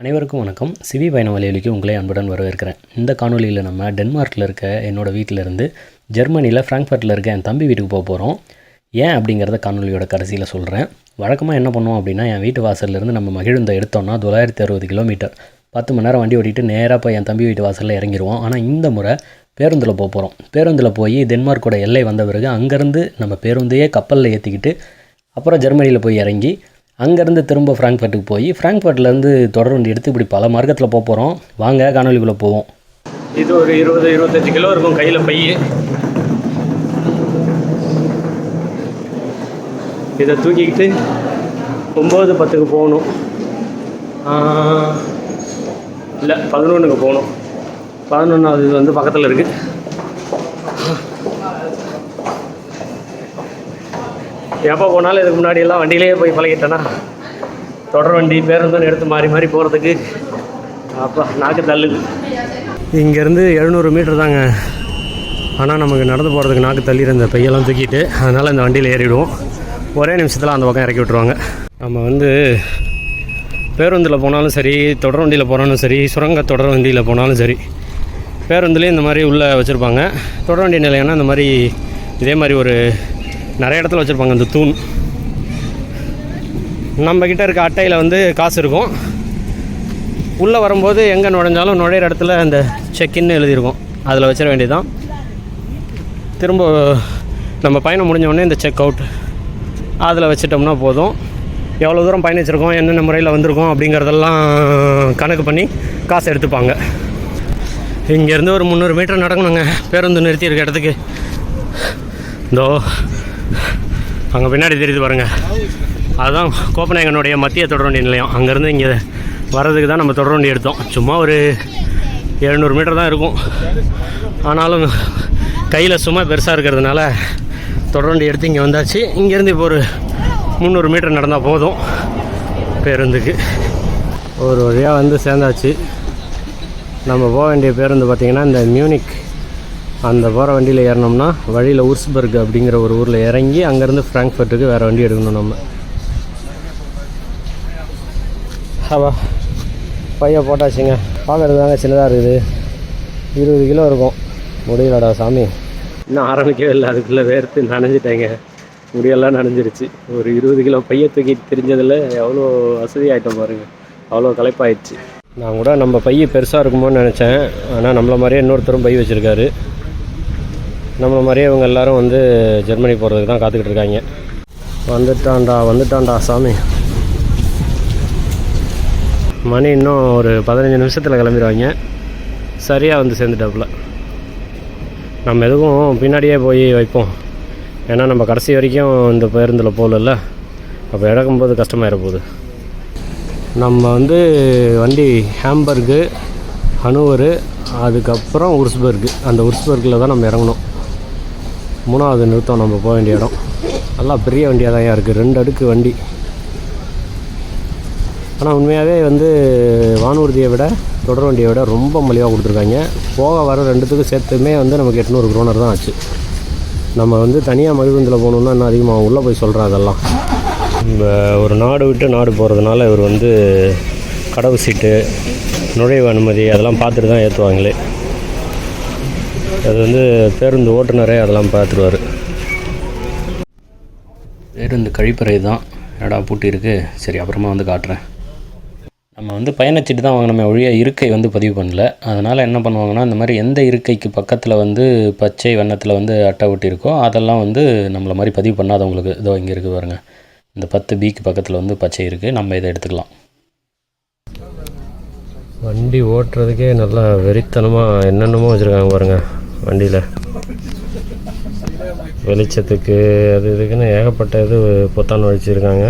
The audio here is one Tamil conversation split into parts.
அனைவருக்கும் வணக்கம். சிவி பயண வலையொலிக்கு உங்களை அன்புடன் வரவேற்கிறேன். இந்த காணொலியில் நம்ம டென்மார்க்கில் இருக்க என்னோடய வீட்டில் இருந்து ஜெர்மனியில் ஃப்ராங்க்ஃபர்ட்டில் இருக்க என் தம்பி வீட்டுக்கு போக போகிறோம் ஏன் அப்படிங்கிறத காணொலியோட கடைசியில் சொல்கிறேன் வழக்கமாக என்ன பண்ணுவோம் அப்படின்னா என் வீட்டு வாசல்லேருந்து நம்ம மகிழுந்த எடுத்தோம்னா தொள்ளாயிரத்தி அறுபது கிலோமீட்டர். பத்து மணி நேரம் வண்டி ஓட்டிட்டு நேராக போய் என் தம்பி வீட்டு வாசலில் இறங்கிடுவோம் ஆனால் இந்த முறை பேருந்தில் போக போகிறோம் பேருந்தில் போய் டென்மார்க்கோட எல்லை வந்த பிறகு அங்கேருந்து நம்ம பேருந்தையே கப்பலில் ஏற்றிக்கிட்டு அப்புறம் ஜெர்மனியில் போய் இறங்கி அங்கேருந்து திரும்ப ஃப்ராங்க்ஃபர்ட்டுக்கு போய் ஃப்ராங்க்ஃபர்ட்லேருந்து தொடர் வண்டி எடுத்து இப்படி பல மார்க்கத்தில் போக போகிறோம் வாங்க காணொலிக்குள்ளே போவோம். இது ஒரு இருபது இருபத்தஞ்சி கிலோ இருக்கும் கையில் பை. இதை தூக்கிக்கிட்டு ஒம்பது பத்துக்கு போகணும். இல்லை பதினொன்றுக்கு போகணும். பதினொன்றாவது இது வந்து பக்கத்தில் இருக்குது எப்போ போனாலும் இதுக்கு முன்னாடி எல்லாம் வண்டியிலேயே போய் பழகிட்டேன்னா தொடர் வண்டி பேருந்துன்னு எடுத்து மாறி மாறி போகிறதுக்கு அப்போ நாக்கு தள்ளுது. இங்கேருந்து எழுநூறு மீட்டர் தாங்க. ஆனால் நமக்கு நடந்து போகிறதுக்கு நாக்கு தள்ளிடுற இந்த பையெல்லாம் தூக்கிட்டு அதனால் இந்த வண்டியில் ஏறிடுவோம். ஒரே நிமிஷத்தில் அந்த பக்கம் இறக்கி விட்ருவாங்க நம்ம வந்து பேருந்தில் போனாலும் சரி தொடர் வண்டியில் போனாலும் சரி சுரங்க தொடர் வண்டியில் போனாலும் சரி பேருந்துலேயும் இந்த மாதிரி உள்ளே வச்சுருப்பாங்க. தொடர் வண்டி நிலையம்னா இந்த மாதிரி இதே மாதிரி ஒரு நிறைய இடத்துல வச்சுருப்பாங்க இந்த தூண். நம்மக்கிட்ட இருக்க அட்டையில் வந்து காசு இருக்கும். உள்ளே வரும்போது எங்கே நுழைஞ்சாலும் நுழையிற இடத்துல அந்த செக்கின்னு எழுதியிருக்கும். அதில் வச்சிட வேண்டியதுதான். திரும்ப நம்ம பயணம் முடிஞ்ச உடனே இந்த செக் அவுட் அதில் வச்சிட்டோம்னா போதும். எவ்வளோ தூரம் பயணிச்சிருக்கோம் என்னென்ன முறையில் வந்திருக்கோம் அப்படிங்கிறதெல்லாம் கணக்கு பண்ணி காசு எடுத்துப்பாங்க. இங்கேருந்து ஒரு முந்நூறு மீட்டர் நடக்கணுங்க. பேருந்து நிறுத்தி இருக்க இடத்துக்கு. இதோ அங்கே பின்னாடி தெரியுது பாருங்கள் அதுதான் கோப்பநாயகனுடைய மத்திய தொடர்வண்டி நிலையம். அங்கேருந்து இங்கே வர்றதுக்கு தான் நம்ம தொடர்வண்டி எடுத்தோம். சும்மா ஒரு எழுநூறு மீட்டர் தான் இருக்கும். ஆனாலும் கையில் சும்மா பெருசாக இருக்கிறதுனால தொடர்வண்டி எடுத்து இங்கே வந்தாச்சு. இங்கேருந்து இப்போ ஒரு முந்நூறு மீட்டர் நடந்தால் போதும். பேருந்துக்கு. ஒரு வழியாக வந்து சேர்ந்தாச்சு. நம்ம போக வேண்டிய பேருந்து பார்த்திங்கன்னா இந்த மியூனிக் அந்த போகிற வண்டியில் ஏறினோம்னா வழியில் உர்ஸ்பர்க் அப்படிங்கிற ஒரு ஊரில் இறங்கி அங்கேருந்து ஃப்ராங்க்ஃபர்ட்டுக்கு வேறு வண்டி எடுக்கணும் நம்ம. ஆவா பையன் போட்டாச்சுங்க. பார்க்குறது தாங்க சின்னதாக இருக்குது. இருபது கிலோ இருக்கும். முடியலடா சாமி. இன்னும் ஆரம்பிக்கவே இல்லை. அதுக்குள்ளே வேர்த்து நனைஞ்சிட்டேங்க. முடியெல்லாம் நனைஞ்சிருச்சு. ஒரு இருபது கிலோ பைய தூக்கி தெரிஞ்சதில் எவ்வளோ வசதி ஆகிட்டோம் பாருங்கள் அவ்வளோ கலைப்பாயிடுச்சு நான் கூட நம்ம பைய பெருசாக இருக்குமோன்னு நினச்சேன். ஆனால் நம்மளை மாதிரியே இன்னொருத்தரும் பை வச்சுருக்காரு. நம்மளை மாதிரியே இவங்க எல்லாரும் வந்து ஜெர்மனி போகிறதுக்கு தான் காத்துக்கிட்டு இருக்காங்க. வந்துட்டான்டா வந்துட்டான்டா சாமி. மணி இன்னும் ஒரு பதினஞ்சு நிமிஷத்தில் கிளம்பிடுவாங்க. சரியாக வந்து சேர்ந்துட்டாப்புல. நம்ம எதுவும் பின்னாடியே போய் வைப்போம். ஏன்னா நம்ம கடைசி வரைக்கும் இந்த பேருந்தில் போகலல்ல. அப்போ இறக்கும்போது கஷ்டமாயிட போகுது. நம்ம வந்து வண்டி ஹேம்பர்கு ஹனூவரு அதுக்கப்புறம் உருஸ்பர்கு. அந்த உருஸ்பர்கில் தான் நம்ம இறங்கணும். மூணாவது நிறுத்தம் நம்ம போக வேண்டிய இடம். நல்லா பெரிய வண்டியாக தான் இருக்குது ரெண்டு அடுக்கு வண்டி. ஆனால் உண்மையாகவே வந்து வானூர்தியை விட தொடர் வண்டியை விட ரொம்ப மலிவாக கொடுத்துருக்காங்க. போக வர ரெண்டுத்துக்கும் சேர்த்துமே வந்து நமக்கு எட்நூறு குரோனர் தான் ஆச்சு. நம்ம வந்து தனியாக மகிழ்ந்தில் போகணுன்னா இன்னும் அதிகமாக உள்ளே போய் சொல்கிறேன் அதெல்லாம். ஒரு நாடு விட்டு நாடு போகிறதுனால இவர் வந்து கடவு சீட்டு நுழைவு அனுமதி அதெல்லாம் பார்த்துட்டு தான் ஏற்றுவாங்களே. அது வந்து பேருந்து ஓட்டுநரே அதெல்லாம் பார்த்துருவார். பேருந்து கழிப்பறை தான் என்னடா பூட்டி இருக்கு? சரி அப்புறமா வந்து காட்டுறேன். நம்ம வந்து பயணச்சீட்டு தான் வாங்கினோமே ஒழிய இருக்கை வந்து பதிவு பண்ணல. அதனால் என்ன பண்ணுவாங்கன்னா இந்த மாதிரி எந்த இருக்கைக்கு பக்கத்தில் வந்து பச்சை வண்ணத்தில் வந்து அட்டை ஒட்டி இருக்கோ அதெல்லாம் வந்து நம்மளை மாதிரி பதிவு பண்ணாதவங்களுக்கு இதோ இங்கே இருக்குது பாருங்கள் இந்த பத்து பிக்கு பக்கத்தில் வந்து பச்சை இருக்குது நம்ம இதை எடுத்துக்கலாம். வண்டி ஓட்டுறதுக்கே நல்லா வெறித்தனமாக என்னென்னமோ வச்சுருக்காங்க பாருங்கள் வண்டியில். வெளிச்சத்துக்கு அது இதுக்குன்னு ஏகப்பட்ட இது பொத்தான் வச்சுருக்காங்க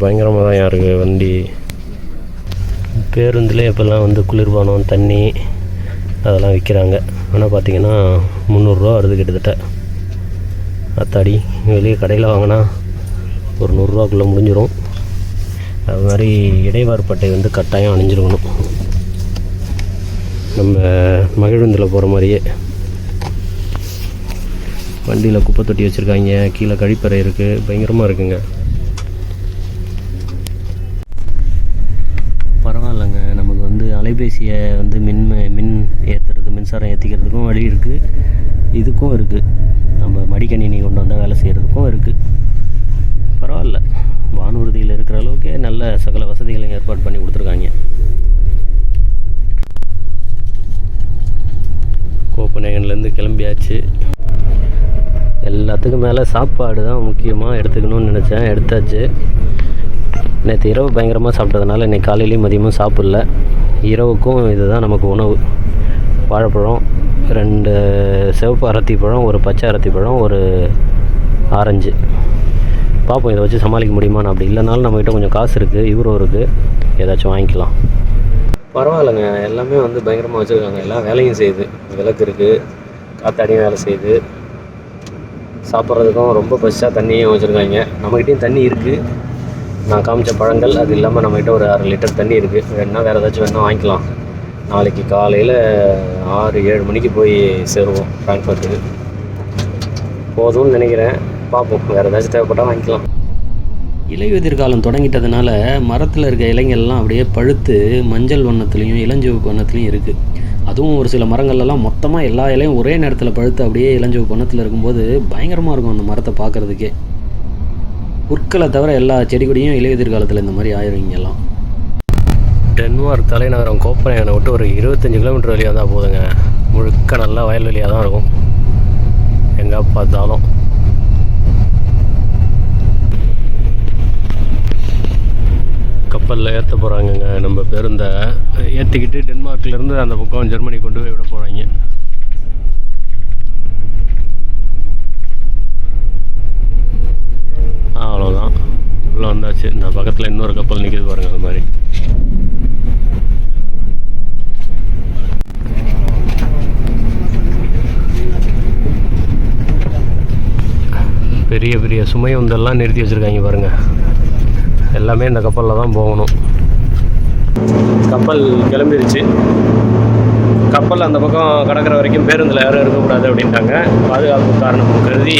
பயங்கரமாக தான் யாருக்கு வண்டி? பேருந்துலேயே இப்போல்லாம் வந்து குளிர்பானம் தண்ணி அதெல்லாம் விற்கிறாங்க ஆனால் பார்த்தீங்கன்னா முந்நூறுரூவா வருது கிட்டத்தட்ட. அத்தாடி வெளியே கடையில் வாங்கினா ஒரு நூறுரூவாக்குள்ளே முடிஞ்சிடும் அது மாதிரி இடைவார்பட்டை வந்து கட்டாயம் அணிஞ்சிருக்கணும். நம்ம மகிழுந்தில் போகிற மாதிரியே. வண்டியில் குப்பை தொட்டி வச்சுருக்காங்க கீழே கழிப்பறை இருக்குது பயங்கரமாக இருக்குங்க. பரவாயில்லைங்க. நமக்கு வந்து அலைபேசியை வந்து மின் மின் ஏற்றுறது மின்சாரம் ஏற்றிக்கிறதுக்கும் வழி இருக்குது இதுக்கும் இருக்குது நம்ம மடிக்கணினி கொண்டு வந்தால் வேலை செய்கிறதுக்கும் இருக்குது பரவாயில்ல. வானூர்தியில் இருக்கிற அளவுக்கு நல்ல சகல வசதிகளையும் ஏற்பாடு பண்ணி கொடுத்துருக்காங்க. கோப்பநேகன்லேருந்து கிளம்பியாச்சு. எல்லாத்துக்கும் மேலே சாப்பாடு தான் முக்கியமாக எடுத்துக்கணும்னு நினச்சேன். எடுத்தாச்சு. நேற்று இரவு பயங்கரமாக சாப்பிட்டதுனால இன்னைக்கு காலையிலையும் மதியமும் சாப்பிடல. இரவுக்கும் இதுதான் நமக்கு உணவு. வாழைப்பழம் ரெண்டு சிவப்பு அரத்தி பழம் ஒரு பச்சை அரத்தி பழம் ஒரு ஆரஞ்சு. பார்ப்போம் இதை வச்சு சமாளிக்க முடியுமான்னு அப்படி இல்லைனாலும் நம்மகிட்ட கொஞ்சம் காசு இருக்குது யூரோ இருக்குது ஏதாச்சும் வாங்கிக்கலாம். பரவாயில்லைங்க. எல்லாமே வந்து பயங்கரமாக வச்சுருக்காங்க. எல்லா வேலையும் செய்யுது. விளக்கு இருக்குது காத்தாடியும் வேலை செய்யுது. சாப்பிட்றதுக்கும் ரொம்ப பெஸ்ட்டாக தண்ணியும் வச்சுருக்காங்க. நம்மக்கிட்டேயும் தண்ணி இருக்குது நான் காமிச்ச பழங்கள் அது இல்லாமல் நம்மகிட்ட ஒரு அரை லிட்டர் தண்ணி இருக்குது வேணுன்னா வேறு ஏதாச்சும் வேணால் வாங்கிக்கலாம். நாளைக்கு காலையில் ஆறு ஏழு மணிக்கு போய் சேருவோம் ஃப்ராங்க்ஃபர்ட்டுக்கு போதும்னு நினைக்கிறேன். பார்ப்போம். வேறு ஏதாச்சும் தேவைப்பட்டால் வாங்கிக்கலாம். இலையுதிர் காலம் தொடங்கிட்டதுனால மரத்தில் இருக்க இலைங்கள்லாம் அப்படியே பழுத்து மஞ்சள் வண்ணத்துலேயும் இளஞ்சிவப்பு வண்ணத்துலேயும் இருக்குது அதுவும் ஒரு சில மரங்கள்லாம் மொத்தமாக எல்லா இலையும் ஒரே நேரத்தில் பழுத்து அப்படியே இளஞ்சிவப்பு வண்ணத்தில் இருக்கும்போது பயங்கரமாக இருக்கும் அந்த மரத்தை பார்க்குறதுக்கே. புற்களை தவிர எல்லா செடி கொடியும் இலையுதிர் காலத்தில் இந்த மாதிரி ஆயிரும் டென்மார்க் தலைநகரம் கோப்பனையனை விட்டு ஒரு இருபத்தஞ்சி கிலோமீட்டர் வழியாக தான் போகுதுங்க. முழுக்க நல்லா வயல்வெளியாக தான் இருக்கும். எங்கே பார்த்தாலும். கப்பலில் ஏற்ற போகிறாங்கங்க நம்ம பேருந்தை ஏற்றிக்கிட்டு டென்மார்க்லேருந்து அந்த பக்கம் ஜெர்மனி கொண்டு போய் விட போகிறாங்க அவ்வளோதான் உள்ளே வந்தாச்சு. இந்த பக்கத்தில் இன்னொரு கப்பல் நிற்கிது பாருங்கள் அது மாதிரி. பெரிய பெரிய சுமை வந்தெல்லாம் நிறுத்தி வச்சுருக்காங்க பாருங்கள் எல்லாமே இந்த கப்பலில் தான் போகணும். கப்பல் கிளம்பிருச்சு. கப்பல் அந்த பக்கம் கடக்கிற வரைக்கும் பேருந்தில் யாரும் இருக்கக்கூடாது அப்படின்ட்டாங்க. பாதுகாப்பு காரணம் கருதி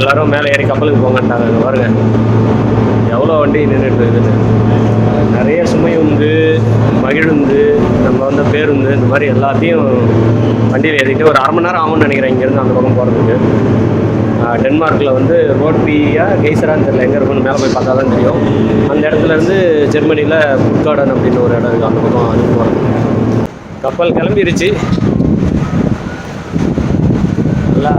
எல்லாரும் மேலே ஏறி கப்பலுக்கு போங்கன்ட்டாங்க. அங்கே பாருங்க. எவ்வளோ வண்டி நின்றுட்டு இருக்குதுன்னு. நிறைய சுமை உந்து மகிழுந்து நம்ம வந்து பேருந்து இந்த மாதிரி எல்லாத்தையும் வண்டியில் ஏறிட்டு ஒரு அரை மணி நேரம் ஆகும்னு நினைக்கிறேன் இங்கேருந்து அந்த பக்கம் போகிறதுக்கு டென்மார்க்கில் வந்து ரோட்பியா கெய்சரான்னு தெரியல எங்கே இருக்குன்னு மேலே போய் பார்த்தா தான் தெரியும். அந்த இடத்துல இருந்து ஜெர்மனியில் புட்கார்டன் அப்படின்னு ஒரு இடம் இருக்குது அந்த பக்கம் அது கப்பல் கிளம்பிருச்சு. நல்லா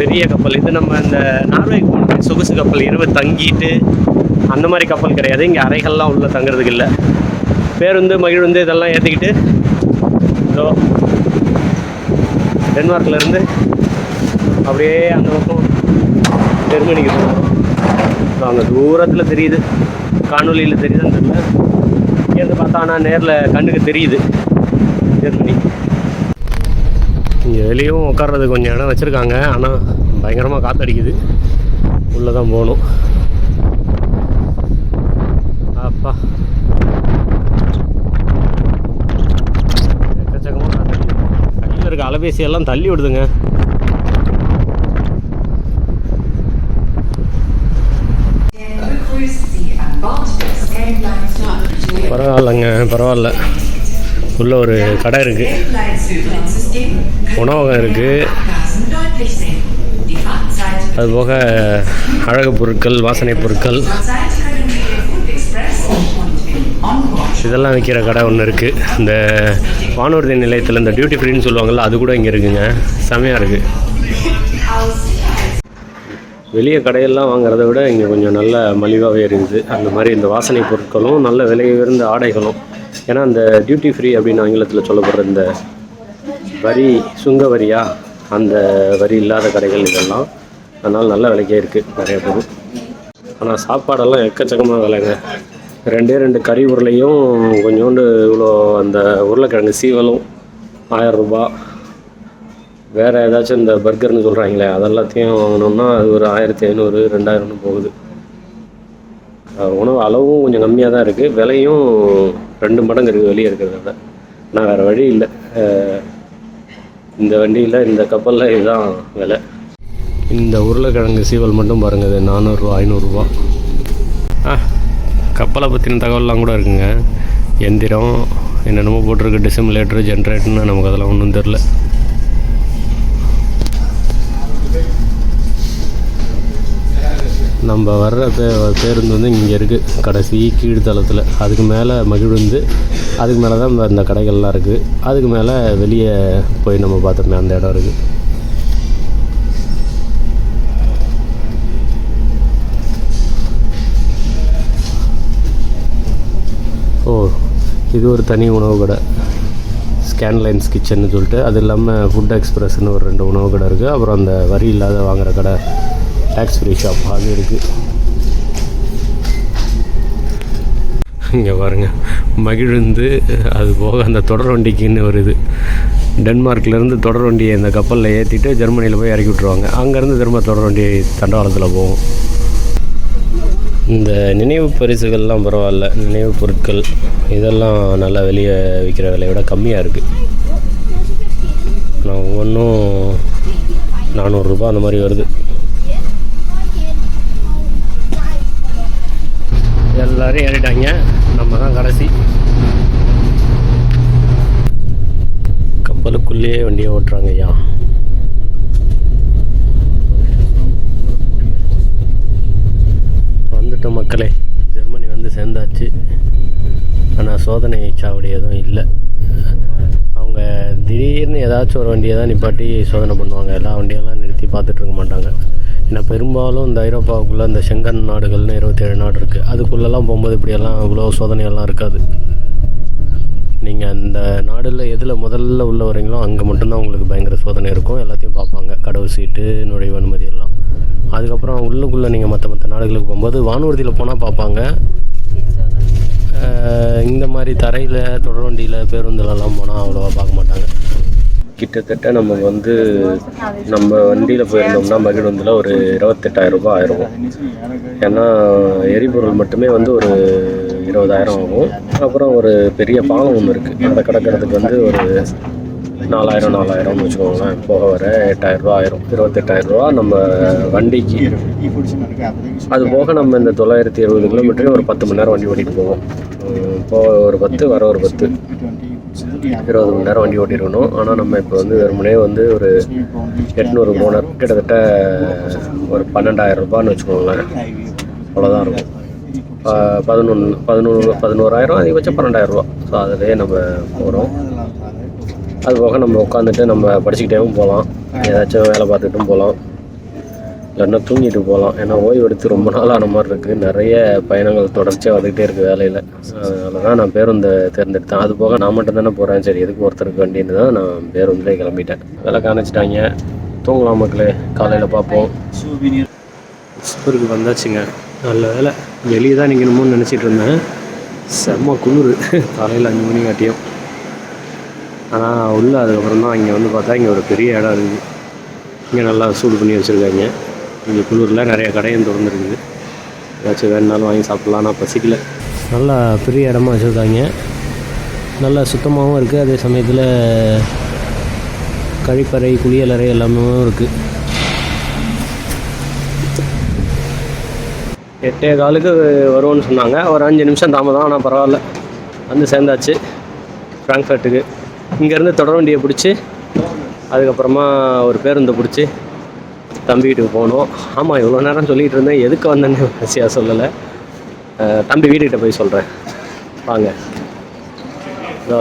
பெரிய கப்பல். இது நம்ம இந்த நார்வேக்கு போன சொகுசு கப்பல் இரவு தங்கிட்டு அந்த மாதிரி கப்பல் கிடையாது. இங்கே அறைகள்லாம் உள்ள தங்குறதுக்கு இல்லை. பேருந்து மகிழ்ந்து இதெல்லாம் ஏற்றிக்கிட்டு இதோ டென்மார்க்லேருந்து அப்படியே அந்த பக்கம் ஜெர்மனிக்கு போகணும் அங்கே தூரத்தில் தெரியுது. காணொலியில் தெரியுதுன்னு தெரியல. இங்கேருந்து பார்த்தா ஆனால் நேரில் கண்ணுக்கு தெரியுது. ஜெர்மனி இங்கே வெளியும் உட்கார்றது கொஞ்சம் இடம் வச்சுருக்காங்க. ஆனால் பயங்கரமாக காற்றடிக்குது உள்ளே தான் போகணும். அப்பா. எக்கச்சக்கமாக காற்றடிக்குது கையில் இருக்க அலைபேசியெல்லாம் தள்ளி விடுதுங்க. பரவாயில்லைங்க பரவாயில்ல. உள்ள ஒரு கடை இருக்குது உணவகம் இருக்குது அதுபோக அது போக அழகு பொருட்கள் வாசனை பொருட்கள். இதெல்லாம் விற்கிற கடை ஒன்று இருக்குது இந்த வானூர்தி நிலையத்தில் இந்த டியூட்டி ஃப்ரீன்னு சொல்லுவாங்கள்ல அது கூட இங்கே இருக்குங்க. செமையாக இருக்குது வெளியே கடையெல்லாம் வாங்குறத விட இங்கே கொஞ்சம் நல்ல மலிவாகவே இருந்தது அந்த மாதிரி இந்த வாசனை பொருட்களும் நல்ல விலை உயர்ந்த ஆடைகளும். ஏன்னா அந்த டியூட்டி ஃப்ரீ அப்படின்னு ஆங்கிலத்தில் சொல்லப்படுற இந்த வரி சுங்க வரியா? அந்த வரி இல்லாத கடைகள் இதெல்லாம். அதனால் நல்ல விலைக்கே இருக்குது நிறைய பொருள் ஆனால் சாப்பாடெல்லாம் எக்கச்சக்கமாக விலைங்க. ரெண்டே ரெண்டு கறி உருளையும் கொஞ்சோண்டு இவ்வளோ அந்த உருளைக்கிழங்கு சீவலும் ஆயிரம் ரூபாய். வேறு ஏதாச்சும் இந்த பர்கர்னு சொல்கிறாங்களே அதெல்லாத்தையும் வாங்கினோம்னா அது ஒரு ஆயிரத்தி ஐநூறு ரெண்டாயிரம்னு போகுது. உணவு அளவும் கொஞ்சம் கம்மியாக தான் இருக்குது விலையும் ரெண்டு மடங்கு இருக்குது வெளியே இருக்கிறத விட ஆனால் வேறு வழி இல்லை. இந்த வண்டியில் இந்த கப்பலில் இதுதான் விலை. இந்த உருளைக்கிழங்கு சீவல் மட்டும் பாருங்கள் இது நானூறுரூவா ஐநூறுரூவா ஆ கப்பலை பற்றின தகவல்லாம் கூட இருக்குங்க. எந்திரம் என்னென்னமோ போட்டிருக்கு டிசிமுலேட்டர் ஜென்ரேட்டர்னு நமக்கு அதெல்லாம் ஒன்றும் தெரில. நம்ம வர்ற பே பேருந்து வந்து இங்கே இருக்குது கடைசி கீழ்த்தளத்தில். அதுக்கு மேலே மகிழ்ந்து அதுக்கு மேலே தான் இந்த- இந்த கடைகள்லாம் இருக்குது அதுக்கு மேலே வெளியே போய் நம்ம பார்த்தோமே அந்த இடம் இருக்குது ஓ இது ஒரு தனி உணவு கடை. ஸ்கேன்லைன்ஸ் கிச்சன்னு சொல்லிட்டு அது இல்லாமல் ஃபுட் எக்ஸ்பிரஸ்னு ஒரு ரெண்டு உணவு கடை இருக்குது அப்புறம் அந்த வரி இல்லாத வாங்குகிற கடை. டேக்ஸ் ஃப்ரீ ஷாப் அது இருக்குது இங்கே பாருங்க மகிழ்ந்து அது போக அந்த தொடர் வண்டிக்குன்னு ஒரு இது. டென்மார்க்லேருந்து தொடர் வண்டியை இந்த கப்பலில் ஏற்றிட்டு ஜெர்மனியில் போய் இறக்கி விட்ருவாங்க அங்கேருந்து திரும்ப தொடர் வண்டி தண்டவாளத்தில் போகும் இந்த நினைவு பரிசுகள்லாம் பரவாயில்ல. நினைவு பொருட்கள் இதெல்லாம் நல்லா வெளியே விற்கிற விலையை விட கம்மியாக இருக்குது நான் ஒவ்வொன்றும் நானூறுரூபா அந்த மாதிரி வருது. எல்லாரும் ஏறிட்டாங்க. நம்ம தான் கடைசி. கப்பலுக்குள்ளேயே வண்டியை ஓட்டுறாங்க ஐயா. வந்துட்டோம் மக்களே. ஜெர்மனி வந்து சேர்ந்தாச்சு. ஆனால் சோதனை சாவடி எதுவும் இல்லை. அவங்க திடீர்னு ஏதாச்சும் ஒரு வண்டியை தான் நிப்பாட்டி சோதனை பண்ணுவாங்க. எல்லா வண்டியெல்லாம் நிறுத்தி பார்த்துட்டு இருக்க மாட்டாங்க. ஏன்னா பெரும்பாலும் இந்த ஐரோப்பாவுக்குள்ளே இந்த செங்கன் நாடுகள்னு இருபத்தேழு நாடு இருக்குது அதுக்குள்ளெல்லாம் போகும்போது இப்படியெல்லாம் இவ்வளோ சோதனையெல்லாம் இருக்காது. நீங்கள் அந்த நாடில் எதில் முதல்ல உள்ள வரீங்களோ அங்கே மட்டும்தான் உங்களுக்கு பயங்கர சோதனை இருக்கும். எல்லாத்தையும் பார்ப்பாங்க. கடவு சீட்டு நுழைவு அனுமதி எல்லாம். அதுக்கப்புறம் உள்ளுக்குள்ளே நீங்கள் மற்ற மற்ற நாடுகளுக்கு போகும்போது வானூர்தியில் போனால் பார்ப்பாங்க. இந்த மாதிரி தரையில் தொடர்வண்டியில் பேருந்துலலாம் போனால் அவ்வளோவா பார்க்க மாட்டாங்க. கிட்டத்தட்ட நம்ம வந்து நம்ம வண்டியில் போயிருந்தோம்னா மகிழ்வந்தில் ஒரு இருபத்தெட்டாயிரம் ரூபாய் ஆயிரும். ஏன்னா எரிபொருள் மட்டுமே வந்து ஒரு இருபதாயிரம் ஆகும். அப்புறம் ஒரு பெரிய பாலம் ஒன்று இருக்குது அதை கிடக்கிறதுக்கு வந்து ஒரு நாலாயிரம் நாலாயிரம்னு வச்சுக்கோங்களேன். போக வர எட்டாயிரரூவா ஆயிரும். இருபத்தெட்டாயிரம் ரூபா நம்ம வண்டிக்கு. அது போக நம்ம இந்த தொள்ளாயிரத்தி இருபது கிலோமீட்டரையும் ஒரு பத்து மணி நேரம் வண்டி ஓட்டிட்டு போவோம். போக ஒரு பத்து வர ஒரு பத்து. இருபது மணி நேரம் வண்டி ஓட்டிருக்கணும் ஆனால் நம்ம இப்போ வந்து வெறுமனே வந்து ஒரு எட்நூறு போனர் கிட்டத்தட்ட ஒரு பன்னெண்டாயிரம் ரூபான்னு வச்சுக்கோங்களேன். அவ்வளோதான் இருக்கும். ப- பதினொன்று பதினொன்று பதினோராயிரம் அதிகபட்சம் பன்னெண்டாயிரம் ரூபா. ஸோ அதிலே நம்ம போகிறோம் அது போக நம்ம உட்காந்துட்டு நம்ம படிச்சுக்கிட்டேவும் போகலாம். ஏதாச்சும் வேலை பார்த்துட்டும் போகலாம். இல்லைன்னா தூங்கிட்டு போகலாம். ஏன்னா ஓய்வு எடுத்து ரொம்ப நாள் ஆன மாதிரி இருக்குது நிறைய பயணங்கள் தொடர்ச்சியாக வந்துக்கிட்டே இருக்குது வேலையில். அதனால தான் நான் பேருந்தை தேர்ந்தெடுத்தேன். அது போக நான் மட்டும் தானே போகிறேன் சரி எதுக்கு ஒருத்தருக்கு வண்டின்னு தான் நான் பேருந்துலேயே கிளம்பிட்டேன். வேலை காணிச்சிட்டாங்க. தூங்கலாம் மக்களே. காலையில் பார்ப்போம். சூப்பருக்கு வந்தாச்சுங்க. நல்ல வேலை. வெளியே தான் நிற்கணுமோன்னு நினச்சிட்டு இருந்தேன். செம்ம குளிர். காலையில் அஞ்சு மணி காட்டியும். ஆனால் உள்ள அதுக்கப்புறம் தான் இங்கே வந்து பார்த்தா இங்கே ஒரு பெரிய இடம் இருக்குது. இங்கே நல்லா சூடு பண்ணி வச்சுருக்காங்க. இங்கே குளிரில் நிறைய கடையும் திறந்துருக்குது. ஏதாச்சும் வேணுனாலும் வாங்கி சாப்பிட்லாம். நான் பசிக்கல. நல்லா பெரிய இடமா வச்சுருக்காங்க. நல்லா சுத்தமாகவும் இருக்குது அதே சமயத்தில் கழிப்பறை குளியலறை எல்லாமே இருக்குது எட்டே காலுக்கு வருவோன்னு சொன்னாங்க. ஒரு அஞ்சு நிமிஷம் தாமதம். ஆனால் பரவாயில்ல. வந்து சேர்ந்தாச்சு. ஃப்ராங்க்ஃபர்ட்டுக்கு இங்கேருந்து தொடர் வண்டியை பிடிச்சி அதுக்கப்புறமா ஒரு பேருந்தை பிடிச்சி தம்பி வீட்டுக்கு போகணும். ஆமாம் இவ்வளோ நேரம் சொல்லிகிட்டு இருந்தேன். எதுக்கு வந்தேன்னு வசதியாக சொல்லலை. தம்பி வீட்டுக்கிட்ட போய் சொல்கிறேன் வாங்க.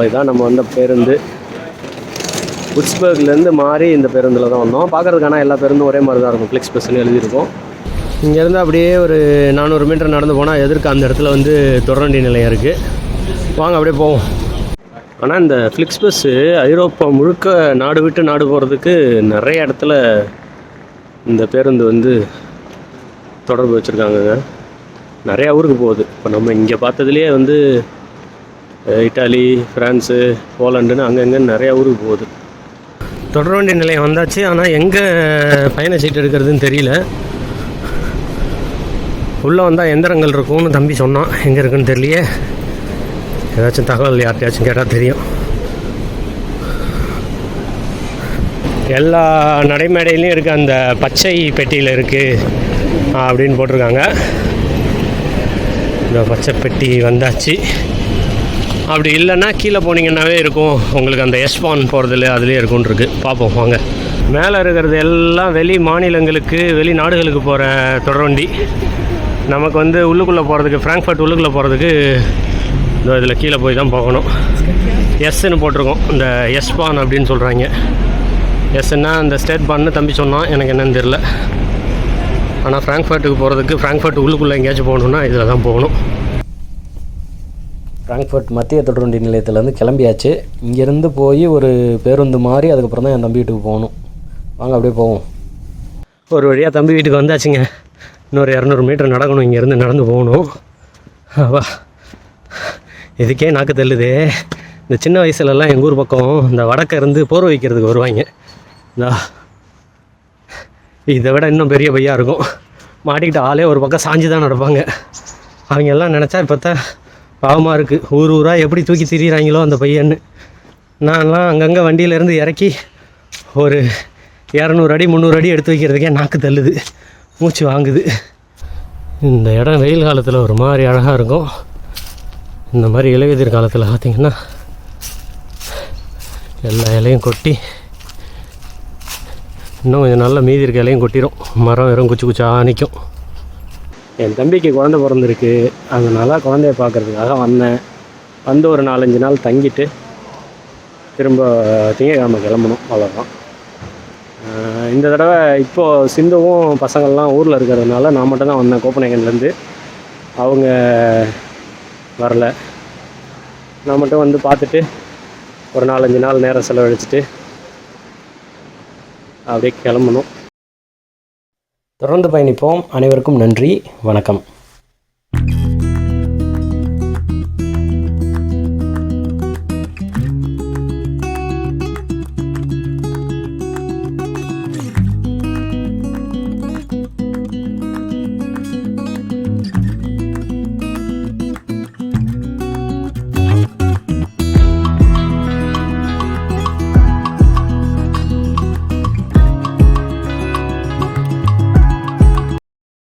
இதான் நம்ம வந்த பேருந்து. உட்ஸ்பர்க்லேருந்து மாறி இந்த பேருந்தில் தான் வந்தோம். பார்க்குறதுக்கான எல்லா பேருந்தும் ஒரே மாதிரி தான் இருக்கும். ஃப்ளிக்ஸ் பஸ்ன்னு எழுதியிருக்கோம். இங்கேருந்து அப்படியே ஒரு நானூறு மீட்டர் நடந்து போனால் எதிர்க்க அந்த இடத்துல வந்து தொடர்வண்டி நிலையம் இருக்குது வாங்க அப்படியே போவோம். ஆனால் இந்த ஃப்ளிக்ஸ் பஸ்ஸு ஐரோப்பா முழுக்க நாடு விட்டு நாடு போகிறதுக்கு நிறைய இடத்துல இந்த பேருந்து வந்து தொடர்பு வச்சுருக்காங்கங்க. நிறையா ஊருக்கு போகுது. இப்போ நம்ம இங்கே பார்த்ததுலேயே வந்து இட்டாலி ஃப்ரான்ஸு போலண்டுன்னு அங்கங்கே நிறையா ஊருக்கு போகுது. தொடர்வண்டி நிலையம் வந்தாச்சு. ஆனால் எங்கே பயண சீட் எடுக்கிறதுன்னு தெரியல. உள்ளே வந்தால் எந்திரங்கள் இருக்கும்னு தம்பி சொன்னான். எங்கே இருக்குன்னு தெரியலையே. ஏதாச்சும் தகவல் யார்கிட்டயாச்சும் கேட்டால் தெரியும். எல்லா நடைமேடையிலையும் இருக்க. அந்த பச்சை பெட்டியில் இருக்குது அப்படின்னு போட்டிருக்காங்க. இந்த பச்சை பெட்டி வந்தாச்சு. அப்படி இல்லைன்னா கீழே போனீங்கன்னாவே இருக்கும். உங்களுக்கு அந்த எஸ்பான் போகிறதுல அதுலேயே இருக்கும்னு இருக்கு. பார்ப்போம் வாங்க. மேலே இருக்கிறது எல்லாம் வெளி மாநிலங்களுக்கு வெளிநாடுகளுக்கு போகிற தொடர்வண்டி நமக்கு வந்து உள்ளுக்குள்ளே போகிறதுக்கு ஃப்ராங்க்ஃபர்ட் உள்ளுக்குள்ளே போகிறதுக்கு இந்த இதில் கீழே போய் தான் போகணும் எஸ்ன்னு போட்டிருக்கோம். இந்த எஸ்பான் அப்படின்னு சொல்கிறாங்க எஸ்ன்னா இந்த ஸ்டேட் பான்னு தம்பி சொன்னான். எனக்கு என்னன்னு தெரில ஆனால் ஃப்ராங்க்ஃபர்ட்டுக்கு போகிறதுக்கு ஃப்ராங்க்ஃபர்ட் உள்ளுக்குள்ளே எங்கேயாச்சும் போகணுன்னா இதில் தான் போகணும். ஃப்ராங்க்ஃபர்ட் மத்திய தொடர்வண்டி நிலையத்துலேருந்து கிளம்பியாச்சு. இங்கேருந்து போய் ஒரு பேருந்து மாறி அதுக்கப்புறம் தான் என் தம்பி வீட்டுக்கு போகணும். வாங்க அப்படியே போவோம். ஒரு வழியாக தம்பி வீட்டுக்கு வந்தாச்சுங்க. இன்னொரு இரநூறு மீட்டர் நடக்கணும். இங்கேருந்து நடந்து போகணும். வா. இதுக்கே நாக்கு தள்ளுதே. இந்த சின்ன வயசுலலாம் எங்கள் ஊர் பக்கம் இந்த வடக்கை இருந்து போர் வைக்கிறதுக்கு வருவாங்க. இந்த. இதை விட இன்னும் பெரிய பையாக இருக்கும். மாட்டிக்கிட்ட ஆளே ஒரு பக்கம் சாஞ்சு தான் நடப்பாங்க. அவங்க எல்லாம் நினச்சா இப்போ தான் பாவமாக இருக்குது ஊர் ஊராக எப்படி தூக்கி திரியிறாங்களோ அந்த பையன்னு. நான்லாம் அங்கங்கே வண்டியிலேருந்து இறக்கி ஒரு இரநூறு அடி முந்நூறு அடி எடுத்து வைக்கிறதுக்கே நாக்கு தள்ளுது. மூச்சு வாங்குது. இந்த இடம் வெயில் காலத்தில் ஒரு மாதிரி அழகாக இருக்கும். இந்த மாதிரி இலையுதிர் காலத்தில் பார்த்திங்கன்னா எல்லா இலையும் கொட்டி இன்னும் கொஞ்சம் நல்ல மீதி இருக்க இலையும் கொட்டிடும் மரம் வெறும் குச்சி குச்சாக நிற்கும் என் தம்பிக்கு குழந்தை பிறந்திருக்கு. அதனால் குழந்தைய பார்க்குறதுக்காக வந்தேன். வந்து ஒரு நாலஞ்சு நாள் தங்கிட்டு திரும்ப திங்கக்கிழமை கிளம்பணும். அவ்வளோதான் இந்த தடவை இப்போது சிந்துவும் பசங்கள்லாம் ஊரில் இருக்கிறதுனால நான் மட்டும் தான் வந்தேன் கோப்பநேகன்லேருந்து அவங்க வரல. நான் மட்டும் வந்து பார்த்துட்டு ஒரு நாலஞ்சு நாள் நேரம் செலவழிச்சிட்டு அப்படியே கிளம்பணும். தொடர்ந்து பயணிப்போம். அனைவருக்கும் நன்றி. வணக்கம்.